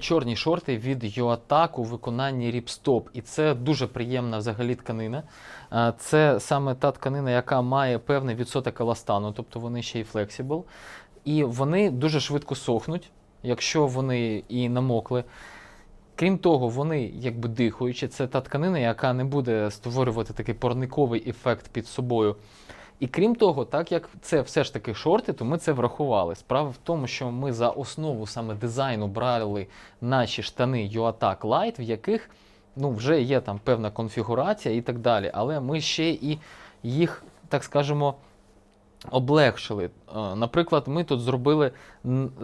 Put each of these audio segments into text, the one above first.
Чорні шорти від Юатак у виконанні ріпстоп. І це дуже приємна взагалі тканина. Е, Це саме та тканина, яка має певний відсоток еластану, тобто вони ще й флексібл. І вони дуже швидко сохнуть, якщо вони і намокли. Крім того, вони якби дихаючі. Це та тканина, яка не буде створювати такий парниковий ефект під собою. І крім того, так як це все ж таки шорти, то ми це врахували. Справа в тому, що ми за основу саме дизайну брали наші штани UATAC Light, в яких ну, вже є там певна конфігурація і так далі. Але ми ще і їх, так скажемо, облегшили. Е, Наприклад, ми тут зробили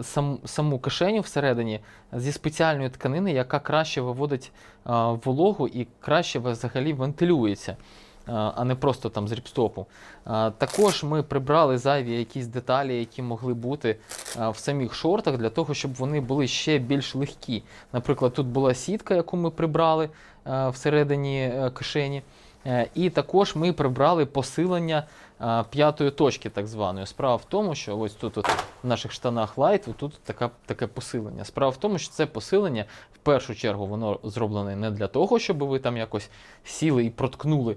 сам, саму кишеню всередині зі спеціальної тканини, яка краще виводить е, вологу і краще взагалі вентилюється, а не просто там з ріпстопу. Також ми прибрали зайві якісь деталі, які могли бути в самих шортах, для того, щоб вони були ще більш легкі. Наприклад, тут була сітка, яку ми прибрали всередині е, кишені. Е, І також ми прибрали посилення п'ятої точки, так званої. Справа в тому, що ось тут от, в наших штанах Light, тут така, таке посилення. Справа в тому, що це посилення, в першу чергу, воно зроблене не для того, щоб ви там якось сіли і проткнули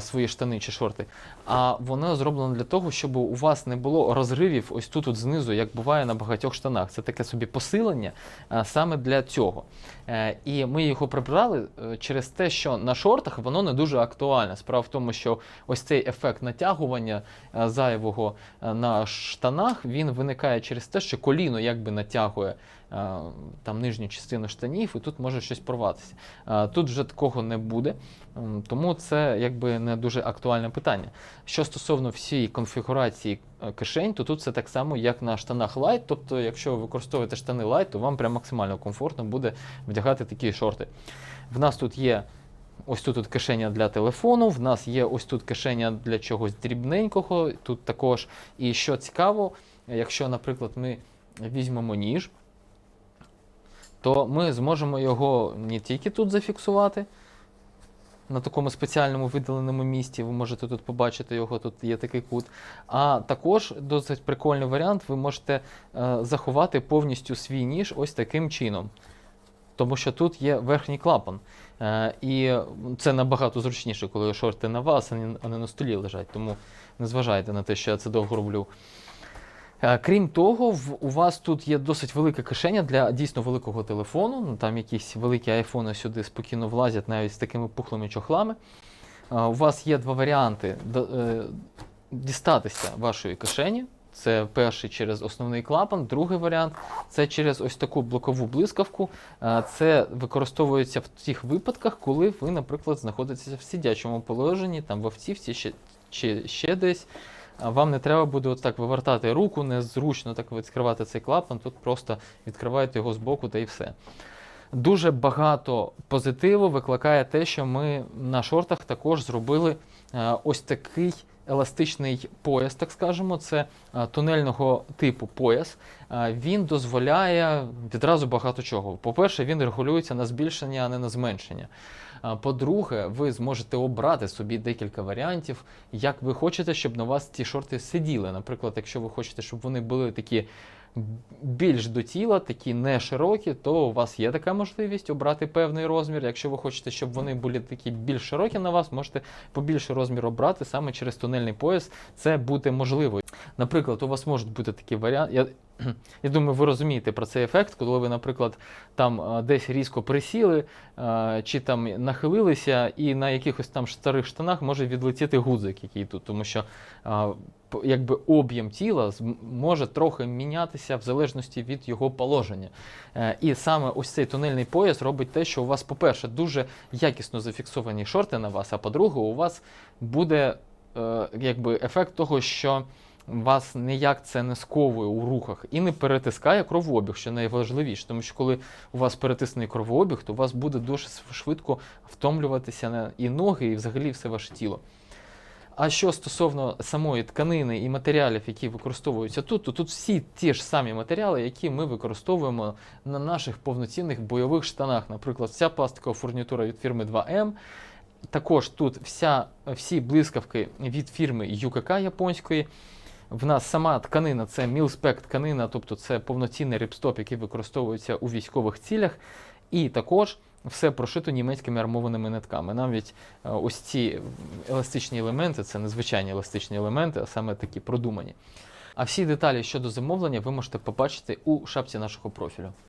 свої штани чи шорти, а воно зроблено для того, щоб у вас не було розривів ось тут от знизу, як буває на багатьох штанах. Це таке собі посилення е, саме для цього. Е, І ми його прибрали е, через те, що на шортах воно не дуже актуальне. Справа в тому, що ось цей ефект натягування е, зайвого е, на штанах він виникає через те, що коліно якби натягує е, там нижню частину штанів, і тут може щось порватися. Тут вже такого не буде, тому це якби не дуже актуальне питання. Що стосовно всієї конфігурації е, кишень, то тут це так само, як на штанах Light. Тобто, якщо ви використовуєте штани Light, то вам прям максимально комфортно буде вдягати такі шорти. В нас тут є ось тут от кишеня для телефону, в нас є ось тут кишеня для чогось дрібненького, тут також. І що цікаво, якщо, наприклад, ми візьмемо ніж, то ми зможемо його не тільки тут зафіксувати. На такому спеціальному видаленому місці, ви можете тут побачити його, тут є такий кут. А також досить прикольний варіант, ви можете е, заховати повністю свій ніж ось таким чином. Тому що тут є верхній клапан. Е, і це набагато зручніше, коли шорти на вас, а не, на столі лежать. Тому не зважайте на те, що я це довго роблю. Е, Крім того, у вас тут є досить велика кишеня для дійсно великого телефону. Ну, там якісь великі айфони сюди спокійно влазять навіть з такими пухлими чохлами. Е, У вас є два варіанти е, дістатися вашої кишені. Це перший через основний клапан, другий варіант це через ось таку блокову блискавку. Це використовується в тих випадках, коли ви, наприклад, знаходитеся в сидячому положенні, там в автівці чи ще десь. Вам не треба буде отак вивертати руку, незручно так відкривати цей клапан. Тут просто відкриваєте його збоку та і все. Дуже багато позитиву викликає те, що ми на шортах також зробили е, ось такий еластичний пояс, так скажемо. Це е, тунельного типу пояс. Е, Він дозволяє відразу багато чого. По-перше, він регулюється на збільшення, а не на зменшення. По-друге, ви зможете обрати собі декілька варіантів, як ви хочете, щоб на вас ці шорти сиділи. Наприклад, якщо ви хочете, щоб вони були такі більш до тіла, такі не широкі, то у вас є така можливість обрати певний розмір. Якщо ви хочете, щоб вони були такі більш широкі на вас, можете побільше розмір обрати саме через тунельний пояс. Це буде можливо. Наприклад, у вас можуть бути такі варіанти. Я, думаю, ви розумієте про цей ефект, коли ви, наприклад, там е, десь різко присіли е, чи там нахилилися, і на якихось там старих штанах може відлетіти гудзик, який тут, тому що е, якби об'єм тіла може трохи мінятися в залежності від його положення. І саме ось цей тунельний пояс робить те, що у вас, по-перше, дуже якісно зафіксовані шорти на вас, а по-друге, у вас буде якби ефект того, що вас ніяк це не сковує у рухах і не перетискає кровообіг, що найважливіше. Тому що коли у вас перетисний кровообіг, то у вас буде дуже швидко втомлюватися і ноги, і взагалі все ваше тіло. А що стосовно самої тканини і матеріалів, які використовуються тут, то тут всі ті ж самі матеріали, які ми використовуємо на наших повноцінних бойових штанах. Наприклад, вся пластикова фурнітура від фірми 2M. Також тут вся, всі блискавки від фірми ЮКК японської. В нас сама тканина це мілспек тканина, тобто це повноцінний ріпстоп, який використовується у військових цілях. І також все прошито німецькими армованими нитками. Навіть е, ось ці еластичні елементи, це незвичайні еластичні елементи, а саме такі продумані. А всі деталі щодо замовлення ви можете побачити у шапці нашого профілю.